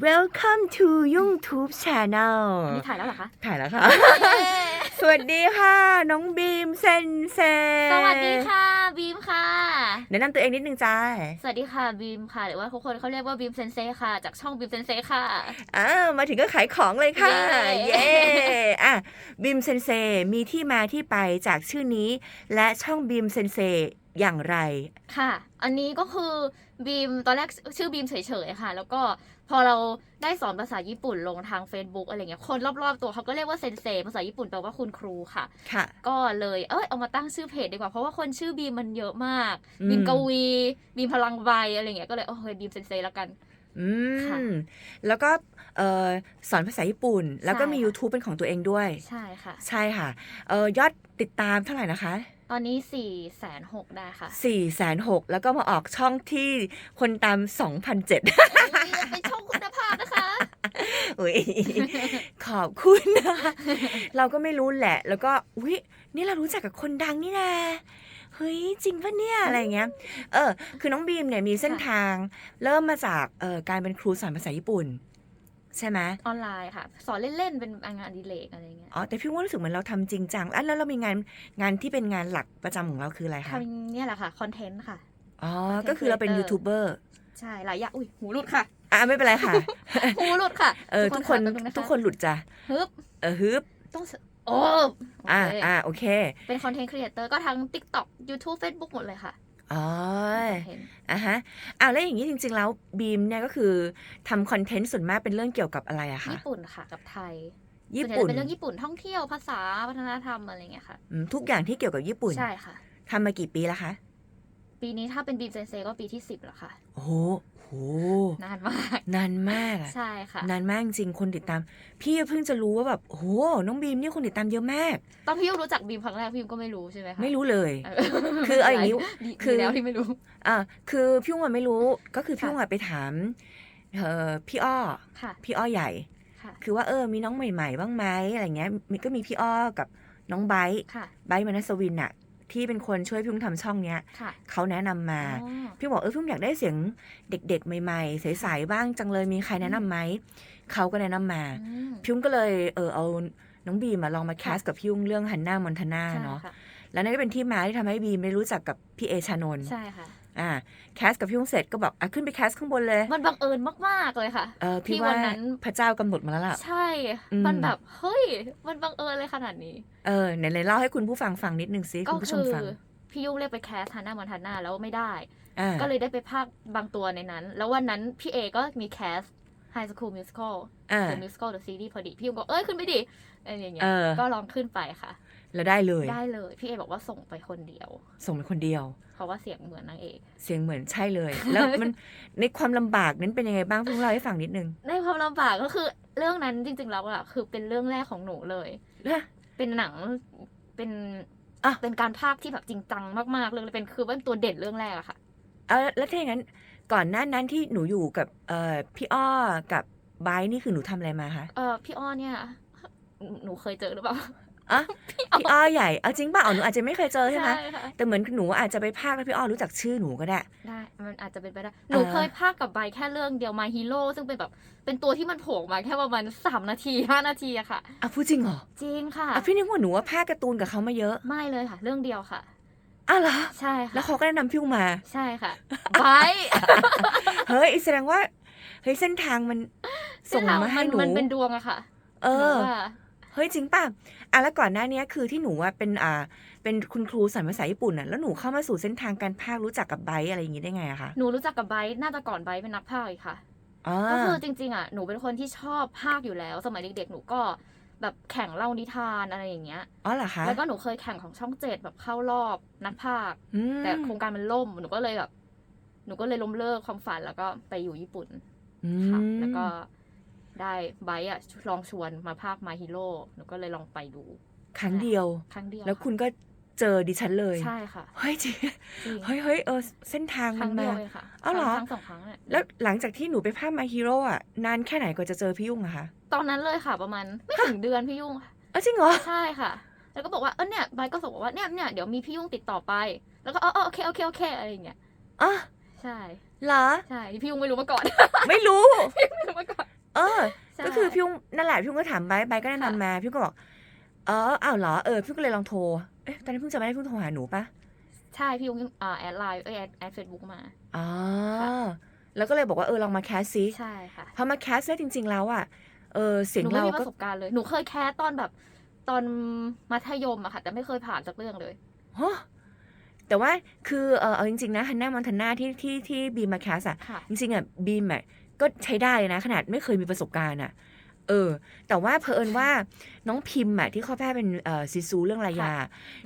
Welcome to YouTube Channel นี่ถ่ายแล้วเหรอคะ ถ่ายแล้วค่ะ สวัสดีค่ะ น้องบีมเซนเซสวัสดีค่ะบีมค่ะ แนะนำตัวเองนิดนึงจ้า สวัสดีค่ะบีมค่ะหรือว่าทุกคนเขาเรียกว่าบีมเซนเซค่ะ จากช่องบีมเซนเซค่ะอ้าวมาถึงก็ขายของเลยค่ะ เย้เย้อะบีมเซนเซมีที่มาที่ไปจากชื่อนี้ และช่องบีมเซนเซอย่างไร ค่ะ อันนี้ก็คือ บีมตอนแรกชื่อบีมเฉยๆค่ะ แล้วก็พอเราได้สอนภาษาญี่ปุ่นลงทาง Facebook อะไรเงี้ยคนรอบๆตัวเขาก็เรียกว่าเซนเซภาษาญี่ปุ่นแปลว่าคุณครูค่ะ ค่ะ ก็เลยเอ้ยเอามาตั้งชื่อเพจดีกว่าเพราะว่าคนชื่อบีมมันเยอะมาก อืม บีมกวีบีมพลังใบอะไรเงี้ยก็เลยโอ้ยบีมเซนเซแล้วกัน อืค่ะ ม แล้วก็เอ่อสอนภาษาญี่ปุ่น แล้วก็มีใช่ค่ะ YouTube เป็นของตัวเองด้วย ใช่ค่ะ ใช่ค่ะเอ่อยอดติดตามเท่าไหร่นะคะ ตอนนี้สี่แสนหกได้ค่ะ4ี่แสนหกแล้วก็มาออกช่องที่คนตาม2,007เป็นช่องคุณภาพนะคะ อุ้ยขอบคุณนะเราก็ไม่รู้แหละ แล้วก็อุ๊ยนี่เรารู้จักกับคนดังนี่นะเฮ้ยจริงปะเนี่ยอะไรเงี้ย เออ คือน้องบีมเนี่ยมีเส้นทาง เริ่มมาจากเอ่อการเป็นครูสอนภาษาญี่ปุ่น ใช่ไหมออนไลน์ค่ะ สอนเล่นๆ เป็นงานอดิเรกอะไรเงี้ยอ๋อแต่พี่ว่ารู้สึกเหมือนเราทำจริงจังอะแล้วเรามีงานงานที่เป็นงานหลักประจำของเราคืออะไรคะทำเนี่ยแหละค่ะคอนเทนต์ค่ะอ๋อ content ก็คือเราเป็น creator ยูทูบเบอร์ใช่หลายอย่างอุ้ยหูหลุดค่ะอะไม่เป็นไรค่ะหูหลุดค่ะเออทุกคนะแป๊บงะะทุกคนหลุดจ้ะฮึบเออฮึบต้องสโอ้โออ่าเคอ่าโอเค เป็นคอนเทนต์ครีเอเตอร์ก็ทั้ง TikTok YouTube Facebook หมดเลยค่ะ อ๋อเห็นอะฮะอ้าวแล้วอย่างนี้จริง ๆ แล้วบีมเนี่ยก็คือทำคอนเทนต์ส่วนมากเป็นเรื่องเกี่ยวกับอะไรอะคะญี่ปุ่นค่ะกับไทยญี่ส่วนใหญ่ปุ่นจะเป็นเรื่องญี่ปุ่นท่องเที่ยวภาษาวัฒนธรรมอะไรเงี้ยค่ะอืมทุกอย่างที่เกี่ยวกับญี่ปุ่นใช่ค่ะทำมากี่ปีแล้วคะ ปีนี้ถ้าเป็นบีมเซนเซก็ปีที่สิบแล้วค่ะ โอ้โหโหนานมาก นานมากอะใช่ค่ะ นานมากจริงคนติดตาม พี่เพิ่งจะรู้ว่าแบบโอ้โหน้องบีมนี่คนติดตามเยอะมาก ตอนพี่ยูรู้จักบีมครั้งแรกพี่ยูก็ไม่รู้ใช่ไหมคะไม่รู้เลยเคือเอาอย่างนี้ดีคือดีแล้วที่ไม่รู้อ่าคือพี่อุ้มอะไม่รู้ก็คือพี่ค่ะอุ้มอะไปถามเออพี่อ้อค่ะพี่อ้อใหญ่ค่ะคือว่าเออมีน้องใหม่ ๆ บ้างไหมอะไรเงี้ยมีก็มีพี่อ้อกับน้องไบร์ทค่ะไบร์ทมนัสวินอะ ที่เป็นคนช่วยพี่อุ้มทำช่องเนี้ยค่ะเขาแนะนำมา อ๋อ พี่บอกเออพี่อุ้มอยากได้เสียงเด็กๆ ใหม่ๆใสๆบ้างจังเลยมีใครแนะนำไหมเขาก็แนะนำมา อืมพี่อุ้มก็เลยเออเอาน้องบีมมาลองมาแคสค่ะกับพี่อุ้มเรื่องฮันน่ามอนทนาใช่เนาะ ค่ะแล้วนั่นก็เป็นที่มาที่ทำให้บีมได้รู้จักกับพี่เอชานนท์ใช่ค่ะ อ่าแคสกับพี่อุ้มเสร็จก็แบบอะขึ้นไปแคสข้างบนเลย มันบังเอิญมากๆเลยค่ะเออพี่ที่ว่าวันนั้นพระเจ้ากำหนดมาแล้วล่ะ ใช่อืมมันแบบ เฮ้ย มันบังเอิญเลยขนาดนี้ เออไหนๆเล่าให้คุณผู้ฟังฟังนิดนึงซิก็คุณผู้ชคืมอฟังพี่ยุ่งเรียกไปแคสทาน่ามอนทาน่าแล้วไม่ได้อ่าก็เลยได้ไปภาคบางตัวในนั้น แล้ววันนั้นพี่เอก็มีแคส High School Musical อ่า The Musical The Series พอดี พี่ยุ่งก็เอ้ยขึ้นไปดิอะไรอย่างเงี้ยเออก็ลองขึ้นไปค่ะ แล้วได้เลยได้เลย พี่เอบอกว่าส่งไปคนเดียว ส่งเป็นคนเดียวเพ ราะว่าเสียงเหมือนนางเอก เสียงเหมือนใช่เลย แล้วมันในความลำบากนั้นเป็นยังไงบ้างเพิ่งเล่าให้ฟังนิดนึงในความลำบากก็คือเรื่องนั้นจริง ๆ แล้วอะคือเป็นเรื่องแรกของหนูเลย นะ เป็นหนังเป็นอะ เป็นการพากย์ที่แบบจริงจังมากๆเลยเป็นคือเป็นตัวเด่นเรื่องแรกอะค่ะ เออแล้วถ้าอย่างนั้น ก่อนหน้านั้นที่หนูอยู่กับเอ่อพี่อ้อกับไบร์ทนี่คือหนูทำอะไรมาคะ เออพี่อ้อเนี่ย หนูหนูเคยเจอหรือเปล่า อะพี่อ้อใหญ่เอาจริงป่ะอ๋อหนูอาจจะไม่เคยเจอใช่ไหมค่ะแต่เหมือนหนูอาจจะไปพากย์แล้วพี่อ้อรู้จักชื่อหนูก็ได้ ได้มันอาจจะเป็นไปได้หนูเคยพากย์กับใบแค่เรื่องเดียวมาฮีโร่ซึ่งเป็นแบบเป็นตัวที่มันโผล่มาแค่ประมาณสามนาทีห้านาทีอะค่ะอะพูดจริงเหรอจริงค่ะอะพี่นึกว่าหนูว่าพากย์การ์ตูนกับเขามาเยอะไม่เลยค่ะ เรื่องเดียวค่ะอ้าวเหรอใช่ค่ะแล้วเขาก็แนะนำพี่อุ้มมา ใช่ค่ะใบเฮ้ยแสดงว่าเฮ้ยเส้นทางมันส่งมาให้หนูมันเป็นดวงอะค่ะ เอหนูอว่า เฮ้ยจริงป่ะอะแล้วก่อนหน้านี้คือที่หนูว่าเป็นอ่าเป็นคุณครูสอนภาษาญี่ปุ่นอะแล้วหนูเข้ามาสู่เส้นทางการพากย์รู้จักกับไบร์ทอะไรอย่างงี้ได้ไงอะคะหนูรู้จักกับไบร์ทน่าจะก่อนไบร์ทเป็นนักพากย์อีกค่ะอ๋อก็คือจริงๆอะหนูเป็นคนที่ชอบภาคอยู่แล้ว สมัยเด็กๆหนูก็แบบแข่งเล่านิทานอะไรอย่างเงี้ย อ๋อเหรอคะแล้วก็หนูเคยแข่งของช่องเจ็ดแบบเข้ารอบนักภาคอืมแต่โครงการมันล่มหนูก็เลยแบบ หนูก็เลยล้มเลิกความฝันแล้วก็ไปอยู่ญี่ปุ่น อืค่ะมแล้วก็ ได้ไบร์ทอะลองชวนมาภาคมาฮีโร่หนูก็เลยลองไปดู ครั้งเดียว ครั้งเดียวแล้วคุณก็เจอดิฉันเลยใช่ค่ะเฮ้ยจริงจริงเฮ้ยเฮ้ยเออเส้นทางคมัรั้นงเดีมายวเลยค่ะอ้าวเหรอ ครั้งสองครั้งเนี่ยแล้วหลังจากที่หนูไปภาคมาฮีโร่อะนานแค่ไหนกว่าจะเจอพี่ยุ่งอะคะตอนนั้นเลยค่ะประมาณไม่ถึงเดือนพี่ยุ่งค่ะเออจริงเหรอ ใช่ค่ะ แล้วก็บอกว่า เออเนี่ยไบร์ทก็ส่งบอกว่าเนี่ยเนี่ยเดี๋ยวมีพี่ยุ่งติดต่อไป แล้วก็เออเออโอเคโอเคโอเคอะไรอย่างเงี้ย อะใช่ เหรอ ใช่ พี่ยุ่งไม่รู้มาก่อน ไม่รู้ ไม่รู้มาก่อน ออ ใช่ ก็คือพี่ยุ้งนั่นแหละพี่ยุ้งก็ถามไบร์ทไบร์ทก็แนะค่ะนำมาพี่ยุ้งก็บอกเอออ้าวเหรอเออพี่ยุ้งก็เลยลองโทรเอ๊ะตอนนั้นเพิ่งจะไม่ได้เพิ่งโทรหาหนูปะใช่พี่ยุ้งอ่าแอดไลน์เอ้ยแอดแอดเฟซบุ๊กมา อ๋อค่ะ แล้วก็เลยบอกว่าเออลองมาแคสซิใช่ค่ะ พอมาแคสเนี่ยจริง ๆ แล้วอะเออเสียหงนูไม่เรามีปก็ระสบการณ์เลย หนูเคยแคสตอนแบบตอนมัธยมอะค่ะ แต่ไม่เคยผ่านสักเรื่องเลย ฮะแต่ว่าคือเออเอาจริงๆนะฮันน่ามอนทาน่าที่ที่ที่บีมมาแคสอะค่ะ จริงๆอะบีมอะ ก็ใช้ได้นะ ขนาดไม่เคยมีประสบการณ์อะเออ แต่ว่าเพอเอิญว่าน้องพิมพ์อะที่เขาแพ้เป็นเอ่อซีซูเรื่องรายา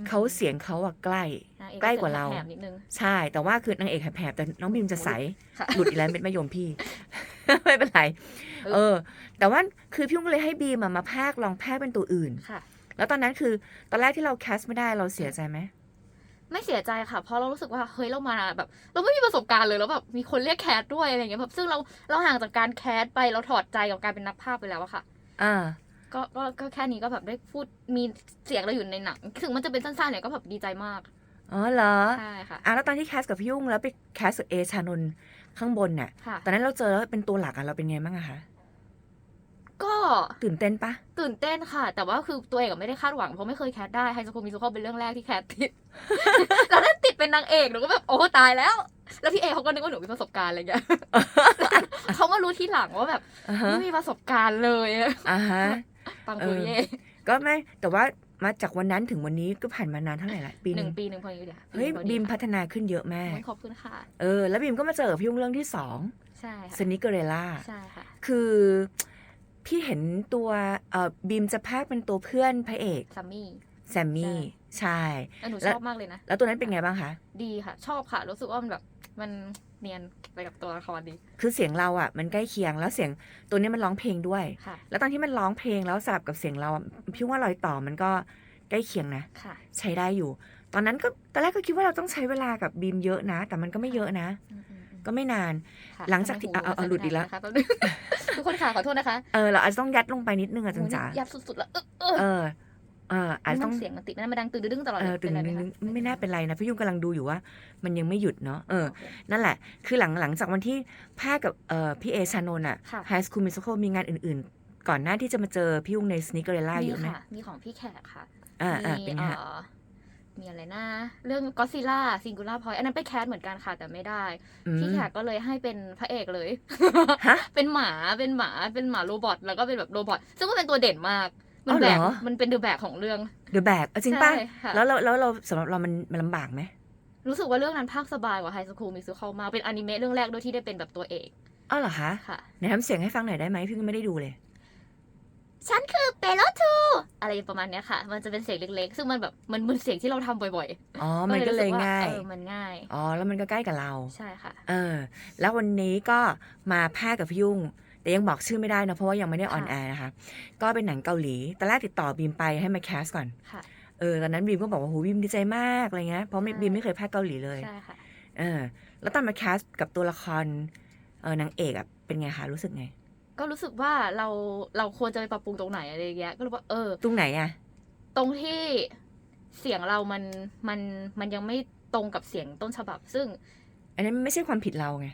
เขาเสียงเขาอะใกล้นงอกใกล้กว่าเราแถมนิดนึงใช่ แต่ว่าคือนางเอกแผลบๆแต่น้องบีมจะใสค่ะหลุดอีกแล้วเม็ดมะยมพี่ ไม่เป็นไร เออเออแต่ว่าคือพี่อุ้งก็เลยให้บีมอะมาพากย์ลองพากย์เป็นตัวอื่นค่ะแล้วตอนนั้นคือตอนแรกที่เราแคสไม่ได้เราเสียใจไหม ไม่เสียใจค่ะ เพราะเรารู้สึกว่าเฮ้ยเรามาแบบ เราไม่มีประสบการณ์เลยแล้วแบบมีคนเรียกแคสด้วยอะไรอย่างเงี้ยแบบซึ่งเราเราห่างจากการแคสไปเราถอดใจกับการเป็นนักภาพไปแล้วอะค่ะ อ่า ก็ก็ก็แค่นี้ก็แบบได้พูดมีเสียงเราอยู่ในหนังถึงมันจะเป็นสั้นๆเนี่ยก็แบบดีใจมากอ๋อเหรอใช่ค่ะอะแล้วตอนที่แคสกับพี่ยุ่งแล้วไปแคสกับเอชานนท์ข้างบนน่ะค่ะตอนนั้นเราเจอแล้วเป็นตัวหลักอะเราเป็นไงบ้างอะคะ ก็ตื่นเต้นปะตื่นเต้นค่ะ แต่ว่าคือตัวเองก็ไม่ได้คาดหวังเพราะไม่เคยแคสได้ไฮสคูลมิซูคอลเป็นเรื่องแรกที่แคสติด เราได้ติดเป็นนางเอกหนูก็แบบโอ้ตายแล้ว แล้วพี่เอเขาก็นึกว่าหนูมีประสบการณ์อะไรเงี้ยเขามารู้ทีหลังว่าแบบอ่าฮะไม่มีประสบการณ์เลยอ่าฮะปังเอปุอยเย่ก็ไม่แต่ว่ามาจากวันนั้นถึงวันนี้ก็ผ่านมานานเท่าไหร่ละปีหหนึ่นึ่งงปีหนึ่งพอดีเดียวเฮ้ยพอดีบีมค่ะพัฒนาขึ้นเยอะมากโอ้ยขอบคุณค่ะเออแล้วบีมก็มาเจอกับพี่ยุ่งเรื่องที่สองใช่ค่ะสนิเกเรล่าใช่ค่ะคือ พี่เห็นตัวเอ่อบีมจะพากย์เป็นตัวเพื่อนพระเอกซัมมี่ แซมมี่ใช่แล้วหนูแล้ชวอบมากเลยนะ แล้วตัวนั้นเป็นไงบ้างคะ ดีค่ะ ชอบค่ะ รู้สึกว่ามันแบบมันเนียนไปกับตัวละครดี คือเสียงเราอะ มันใกล้เคียงแล้วเสียงตัวนี้มันร้องเพลงด้วย ค่ะ แล้วตอนที่มันร้องเพลงแล้วสลับกับเสียงเราอะพี่ว่ารอยต่อมันก็ใกล้เคียงนะ ค่ะ ใช้ได้อยู่ ตอนนั้นก็ตอนแรกก็คิดว่าเราต้องใช้เวลากับบีมเยอะนะ แต่มันก็ไม่เยอะนะ อืมอืมอืม ก็ไม่นานค่ะหลังจากที่ทำไมเอาเอาเอาหลุดอีกแล้วนะคะแป๊บนึงทุกคนค่ะขอโทษนะคะ เออเราอาจจะต้องยัดลงไปนิดนึงอะจังโอ้ยจ๋ายับสุดๆแล้วเออเออเออเอออาจจะนี่ต้องมันเสียงมันติดมันมาดังตื่นดึงตลอดเอเลอยตึงเป็นไรนึไหมงคะไม่น่าเป็นไรนะพี่ยุ่งกำลังดูอยู่ว่า มันยังไม่หยุดเนาะเออโอเคนั่นแหละ คือหลังหลังจากวันที่ภาคกับเอ่อพี่เอชานนท์อะค่ะไฮสคูลมิสโคมีงานอื่นๆ ก่อนหน้าที่จะมาเจอพี่ยุ่งในสนิเกเรล่ามีเยอะไหมค่ะมีของพี่แขกค่ะอ่าอ่ามีเป็นไงฮะเอ่อ มีอะไรนะ เรื่องก็ซิล่าซิงคูล่าพอยอันนั้นไปแคสเหมือนกันค่ะแต่ไม่ได้อืมพี่แขกก็เลยให้เป็นพระเอกเลยฮะเป็นหมาเป็นหมาเป็นหมาโรบอทแล้วก็เป็นแบบโรบอทซึ่งมันเป็นตัวเด่นมากมันอ๋อแบเหรกอมันเป็นเดอะแบกของเรื่องเดอะแบกจริงป่ะใช่ค่ะแล้วเราแล้วเราสำหรับเรามันมันลำบากไหมรู้สึกว่าเรื่องนั้นภาคสบายกว่าไฮสคูลมิซูคอลมากเป็นอนิเมะเรื่องแรกด้วยที่ได้เป็นแบบตัวเอกอ้าวเหรอคะค่ะไหนทำเสียงให้ฟังหน่อยได้ไหมพี่ก็ไม่ได้ดูเลย ฉันคือเปโลทูอะไรประมาณเนี้ยค่ะ มันจะเป็นเสียงเล็กๆ ซึ่งมันแบบมันเหมือนเสียงที่เราทำบ่อยอ๋อๆมันก็เลยรู้สึว่ง่ายเออมันง่าย อ๋อ แล้วมันก็ใกล้กับเรา ใช่ค่ะ เออ แล้ววันนี้ก็มาภาคกับพี่ยุ่ง แต่ยังบอกชื่อไม่ได้นะ เพราะว่ายังไม่ได้ออนค่ะแอร์นะคะ ก็เป็นหนังเกาหลีตอนแรกติดต่อบีมไปให้มาแคสก่อน ค่ะ เออ ตอนนั้นบีมก็บอกว่าโหบีมดีใจมากอะไรเงี้ย เพราะไม่ใช่บีมไม่เคยภาคเกาหลีเลย ใช่ค่ะ เออ แล้วตอนมาแคสกับตัวละคร เออนางเอกอะเป็นไงคะ รู้สึกไง ก็รู้สึกว่าเราเราควรจะไปปรับปรุงตรงไหนอะไรอย่างเงี้ย ก็รู้ว่าเออ ตรงไหนอะตรงที่เสียงเรามันมันมันยังไม่ตรงกับเสียงต้นฉบับ ซึ่ง อันนั้นไม่ใช่ความผิดเราไง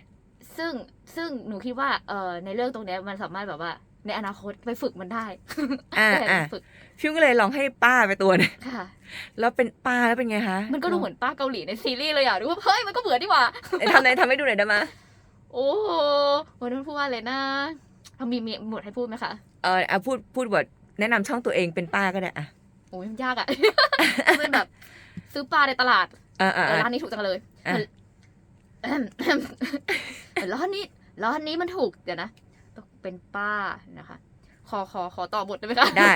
ซึ่งซึ่งหนูคิดว่าเออในเรื่องตรงเนี้ยมันสามารถแบบว่า ในอนาคตไปฝึกมันได้อ่าไปอ่าฝึกพี่ยุ่งก็เลยลองให้ป้าไปตัวหนึงค่ะ แล้วเป็นป้าแล้วเป็นไงคะ มันก็ดูเหมือนป้าเกาหลีในซีรีส์เลยอะดูว่าเฮ้ยมันก็เหมือนดีหว่าไหนทำไหนทำให้ดูหน่อยได้ไหมยโอ้โหวันนั้นพูดว่าอะไรนะ ทำมีมีหมดให้พูดไหมคะเออเอาพูดพูดบทแนะนำช่องตัวเองเป็นป้าก็ได้อะโอ้ยมันยากอะเป็นแบบ ซื้อปลาในตลาดอ่าอ่าเออร้านนี้ถูกจังเลยอะ เอิ่มเอิ่มเอิ่มร้านนี้ร้านนี้มันถูกเดี๋ยวนะต้องเป็นป้านะคะ ขอขอขอต่อบทได้ไหมคะได้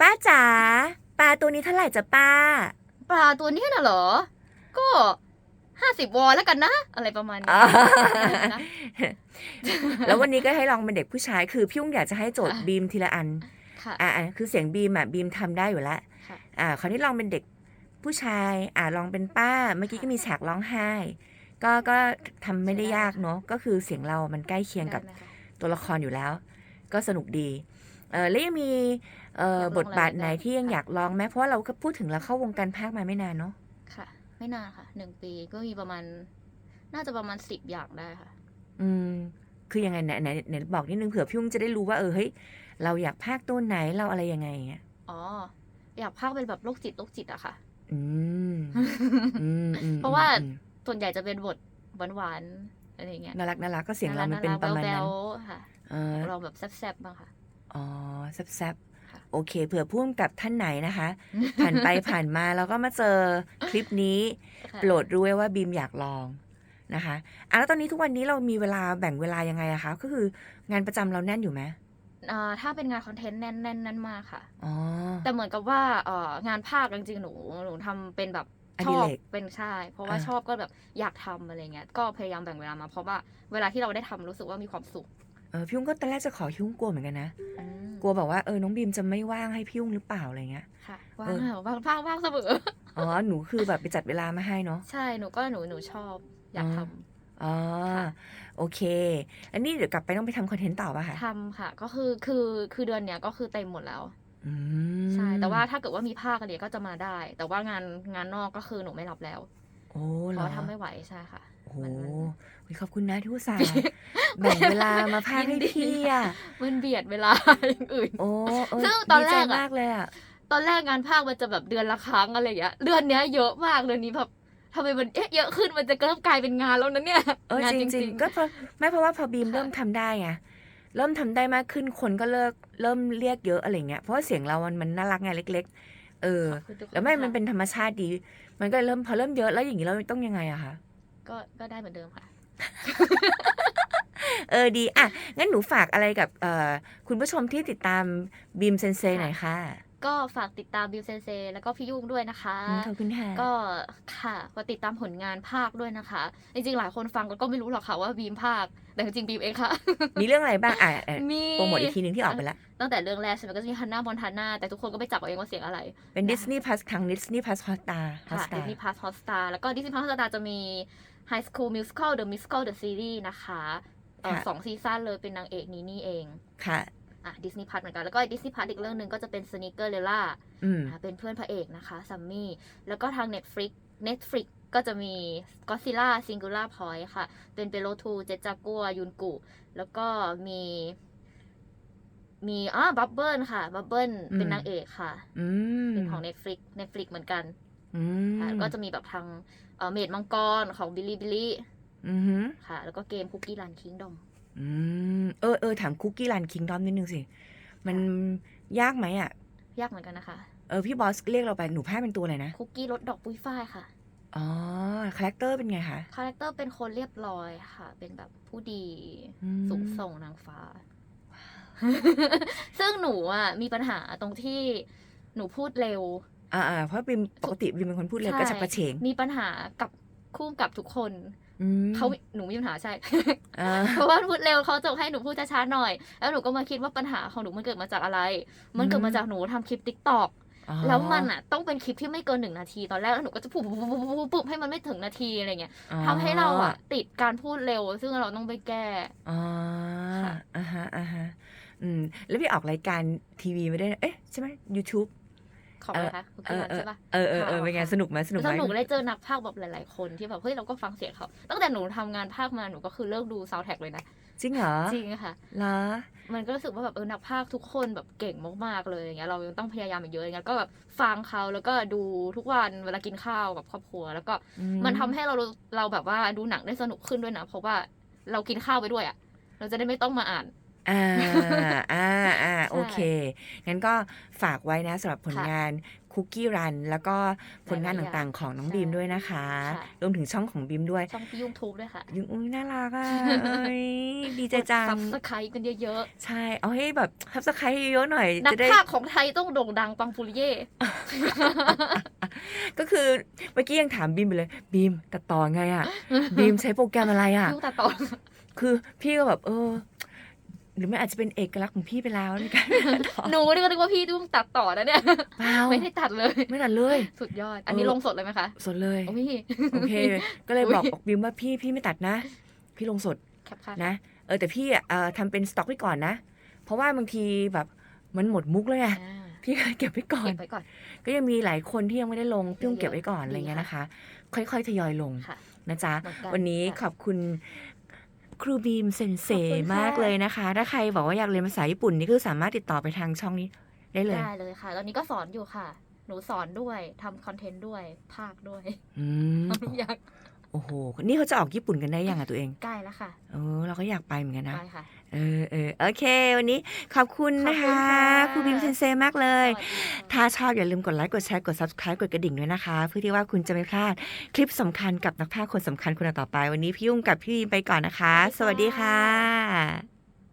ป้าจ๋าปลาตัวนี้เท่าไหร่จะป้า ปลาตัวเนี้ยน่ะเหรอ ก็ ห้าสิบวอนแล้วกันนะ อะไรประมาณนี้อ่านะแล้ววันนี้ก็ให้ลองเป็นเด็กผู้ชายคือพี่ยุ่งอยากจะให้โจทย์ค่ะบีมทีละอันค่ะอ่าอ่าคือเสียงบีมอะบีมทำได้อยู่แล้วค่ะอ่าคราวนี้ลองเป็นเด็กผู้ชายอ่าลองเป็นป้า เมื่อกี้ก็มีฉากร้องไห้ ก็ก็ทำไม่ได้ยากเนาะก็คือเสียงเรามันใกล้เคียงกับได้ไหมคะตัวละครอยู่แล้ว ก็สนุกดีเออแล้วยังมีเอ่ออยากลองบทบาทไหนอะไรบ้างที่ยังค่ะอยากลองไหมเพราะว่าเราก็พูดถึงเราเข้าวงการภาคมาไม่นานเนาะค่ะ ไม่นานค่ะหนึ่งปีก็มีประมาณ น่าจะประมาณสิบอย่างได้ค่ะ อืม คือยังไงไหนไหนไหนบอกนิดนึงเผื่อพี่ยุ้งจะได้รู้ว่าเออเฮ้ยเราอยากพากย์ตัวไหนเราอะไรยังไงอย่างเงี้ยอ๋อ อยากพากย์เป็นแบบโรคจิตโรคจิตอะค่ะ อืมอืมอืมเพราะว่า อืมส่วนใหญ่จะเป็นบทหวานๆอะไรอย่างเงี้ยน่ารักน่ารักก็เสียงเรามันเป็นประมาณแบนั้นวๆค่ะเออเราแบบแซ่บๆบ้างค่ะ อ๋อแซบค่ะๆ โอเคเผื่อพุ่มกับท่านไหนนะคะ ผ่านไปผ่านมาแล้วก็มาเจอคลิปนี้ค่ะโปรดรู้ไว้ว่าบีมอยากลองนะคะอะแล้วตอนนี้ทุกวันนี้เรามีเวลาแบ่งเวลายังไงอะคะ ก็คืองานประจำเราแน่นอยู่ไหมอ่าถ้าเป็นงานคอนเทนต์แน่นแน่นแน่นมากค่ะอ๋อแต่เหมือนกับว่าเอ่องานภาคจริงๆหนูหนูทำเป็นแบบอชดิอบเรกเป็นใช่เพราะว่าอ่าชอบก็แบบอยากทำอะไรเงี้ยก็พยายามแบ่งเวลามาเพราะว่าเวลาที่เราได้ทำรู้สึกว่ามีความสุข เออพี่ยุ้งก็ตอนแรกจะขอพี่ยุ้งกลัวเหมือนกันนะ อืมกลัวแบบว่าเออน้องบีมจะไม่ว่างให้พี่ยุ้งหรือเปล่าอะไรเงี้ย ค่ะว่างเออ ค่ะว่างว่างว่างเสมอ อ๋อ หนูคือแบบไปจัดเวลามาให้เนาะ ใช่หนูก็หนูหนูชอบอยากอ๋อทำ อ๋อ ค่ะ โอเค อันนี้เดี๋ยวกลับไปต้องไปทำคอนเทนต์ต่อป่ะคะทำค่ะ ก็คือคือคือเดือนเนี้ยก็คือเต็มหมดแล้ว อืมใช่แต่ว่าถ้าเกิดว่ามีภาคอะไรก็จะมาได้ แต่ว่างานงานนอกก็คือหนูไม่รับแล้ว โอ้เพเหรอราะว่าทำไม่ไหวใช่ค่ะโอ้โหมันมันอุ๊ยขอบคุณนะที่อุตส่าห์แบ่งเวลามาพากย์ให้ยินดีพี่อะ มันเบียดเวลา อย่างอื่น โอ้เออซึ่งตอนแรกดีใจอะ มากเลยอะ ตอนแรกงานภาคมันจะแบบเดือนละครั้งอะไรอย่างเงี้ยเดือนเนี้ยเยอะมากเดือนนี้แบบทำไมมันเอ๊ะเยอะขึ้นมันจะเริ่มกลายเป็นงานแล้วนะเนี่ยเอองานจจริงริงๆๆก็เพราะไม่เพราะว่าพอบีมค่ะเริ่มทำได้ไงเริ่มทำได้มากขึ้นคนก็เลิกเริ่มเรียกเยอะอะไรเงี้ยเพราะว่าเสียงเรามันมันน่ารักไงเล็ก ๆ เออ ขอบคุณทุกคนแล้วไม่ค่ะมันเป็นธรรมชาติดี มันก็เริ่มพอเริ่มเยอะแล้วอย่างนี้เราต้องยังไงอะคะก็ก็ได้เหมือนเดิมค่ะ เออดีอะงั้นหนูฝากอะไรกับเอ่อคุณผู้ชมที่ติดตามบีมเซนเซค่ะหน่อยค่ะ ก็ฝากติดตามบิวเซนเซแล้วก็พี่ยุ่งด้วยนะคะอืมขอบคุณค่ะ ก็ค่ะก็ติดตามผลงานภาคด้วยนะคะ จริงๆ หลายคนฟังก็ไม่รู้หรอกค่ะว่าบีมภาค แต่จริงๆบีมเองค่ะ มีเรื่องอะไรบ้าง อะเอ่อมีโปรโมทอีกทีหนึ่งที่ออกไปแล้ว ตั้งแต่เรื่องแรกใช่ไหมก็จะมีฮันน่ามอนทาน่าแต่ทุกคนก็ไปจับเอาเองว่าเสียงอะไร เป็นนะคะดิสนีย์พัสทางดิสนีย์พัสฮอตตาฮอตค่ะสตา Disney Plus Hotstar แล้วก็ Disney Plus Hotstar จะมี High School Musical The Musical The Series นะคะเอ่อค่ะสองซีซั่นเลยเป็นนางเอกนีนี่เองค่ะ อะ Disney Plus เหมือนกัน แล้วก็ Disney Plus อีกเรื่องหนึ่งก็จะเป็น Sneaker Lela อืมอะเป็นเพื่อนพระเอกนะคะซัมมี่ แล้วก็ทาง Netflix Netflix ก็จะมี Godzilla Singular Point ค่ะ เป็นเปโลทูเจจากัวยุนกุ แล้วก็มี มีอ่าบับเบิลค่ะ บับเบิลเป็นนางเอกค่ะอืมเป็นของ Netflix Netflix เหมือนกันอืมค่ะก็จะมีแบบทางเอ่อเมดมังกรของบิลลี่บิลลี่อือหือค่ะ แล้วก็เกมคุกกี้รันคิงดอม อืม เออเออถามคุกกี้รันคิงดอมนิดนึงสิ มันยากไหมอะ ยากเหมือนกันนะคะ เออ พี่บอสเรียกเราไปหนูพาเป็นตัวอะไรนะ คุกกี้รสดอกปุ้ยฝ้ายค่ะ อ๋อ คาแรคเตอร์เป็นไงคะ คาแรคเตอร์เป็นคนเรียบร้อยค่ะ เป็นแบบผู้ดี อืม สูงส่งนางฟ้า ซึ่งหนูอะมีปัญหาตรงที่หนูพูดเร็ว อ่าอ่าเพราะบิมปกติบิมเป็นคนพูดเร็วใช่ กระฉับกระเฉง มีปัญหากับคู่กับทุกคน อืมเขาหนูมีปัญหาใช่ อ่า เพราะว่าพูดเร็วเขาจะให้หนูพูดช้าๆหน่อย แล้วหนูก็มาคิดว่าปัญหาของหนูมันเกิดมาจากอะไร มันเกิดมาจากหนูทำคลิปติ๊กตอกอ๋อแล้วมันอะต้องเป็นคลิปที่ไม่เกินหนึ่งนาทีตอนแรกแล้วหนูก็จะปุ๊บปุ๊บปุ๊บปุ๊บปุ๊บปุ๊บให้มันไม่ถึงนาทีอะไรเงี้ยอ๋อทำให้เราอะ ติดการพูดเร็ว ซึ่งเราต้องไปแก้ อ๋อค่ะ อ่าฮะอ่าฮะอืม แล้วพี่ออกรายการทีวีไม่ได้เอ๊ะ ใช่ไหม YouTube ของอะไรคะคุกเอกี้อรันเออใช่ปะเออเออเออค่ะเป็นไงค่ะสนุกไหมสนุกไหสมนุกได้เจอนักพากย์แบบหลาย ๆ คนที่แบบเฮ้ยเราก็ฟังเสียงเขา ตั้งแต่หนูทำงานพากย์มาหนูก็คือเลิกดูซาวแท็กเลยนะจริงเหรอจริงค่ะเหรอมันก็รู้สึกว่าแบบเออนักพากย์ทุกคนแบบเก่งมากๆเลยอย่างเงี้ยเรายังต้องพยายามอีกเยอะอย่างเงี้ยก็แบบฟังเขาแล้วก็ดูทุกวันเวลากินข้าวกับครอบครัว แล้วก็อืมันทำให้เรารู้เราแบบว่าดูหนังได้สนุกขึ้นด้วยนะเพราะว่าเรากินข้าวไปด้วยอะ่ะเราจะได้ไม่ต้องมาอ่าน อ่าอ่าอ่าโอเค งั้นก็ฝากไว้นะสำหรับผลค่ะงานคุกกี้รัน แล้วก็ผลงานหลายๆต่างๆของน้องใช่บีมด้วยนะคะค่ะรวมถึงช่องของบีมด้วย ช่องพี่ยุ่งทูบด้วยค่ะยุงอุ้ยน่ารักอะเอ้ยดีใจจัซังบสไครต์กันเยอะใช่ เอาให้แบบทับสไครต์เยอะๆหน่อยๆนักจะได้พากย์ของไทยต้องโด่งดังปังปุริเย่ ก็คือเมื่อกี้ยังถามบีมไปเลย บีมตัดต่อไงอะ บีมใช้โปรแกรมอะไรอะยุ่งตัดต่อ คือพี่ก็แบบเออ หรือมันอาจจะเป็นเอกลักษณ์ของพี่ไปแล้วในการตัดต่อหนูนี่ก็นึกว่าพี่ยุ่งตัดต่อนะเนี่ยเปล่าไม่ได้ตัดเลยไม่ตัดเลย สุดยอด อันนี้เออลงสดเลยไหมคะ สดเลยโอ้ยโอเค ก็เลยบอกอุ๊ยบอกบิมว่าพี่พี่ไม่ตัดนะ พี่ลงสดแคปค่ะนะเออแต่พี่อะเอ่อทำเป็นสต็อกไว้ก่อนนะ เพราะว่าบางทีแบบมันหมดมุกเลยอะอ่าพี่ก็เก็บไว้ก่อนเก็บไว้ก่อน ก็ยังมีหลายคนที่ยังไม่ได้ลงพี่ต้องเยอะๆเก็บไว้ก่อนอะไรเงี้ยดีนะคะ ค่อยๆทยอยลงค่ะนะจ๊ะเหมือนกันวันนี้ค่ะขอบคุณ ครูบีมเซนเซขอบคุณค่ะมากเลยนะคะ ถ้าใครบอกว่าอยากเรียนภาษาญี่ปุ่นนี่คือสามารถติดต่อไปทางช่องนี้ได้เลย ได้เลยค่ะ ตอนนี้ก็สอนอยู่ค่ะ หนูสอนด้วยทำคอนเทนต์ด้วย ภาคด้วยอืมทำทุกอย่าง โอ้โห นี่เขาจะออกญี่ปุ่นกันได้ยังอะตัวเอง ใกล้แล้วค่ะเออเราก็อยากไปเหมือนกันนะใกล้ค่ะ เออเออโอเค วันนี้ขอบคุณนะคะขอบคุณค่ะ ครูบีมเซนเซมากเลย สวัสดีค่ะ ถ้าชอบอย่าลืมกดไลค์กดแชร์กด subscribe กดกระดิ่งด้วยนะคะ เพื่อที่ว่าคุณจะไม่พลาดคลิปสำคัญกับนักพากย์คนสำคัญคนต่อไป วันนี้พี่ยุ่งกับพี่บีมไปก่อนนะคะสสวัวัสสดีดีค่ะค่ะ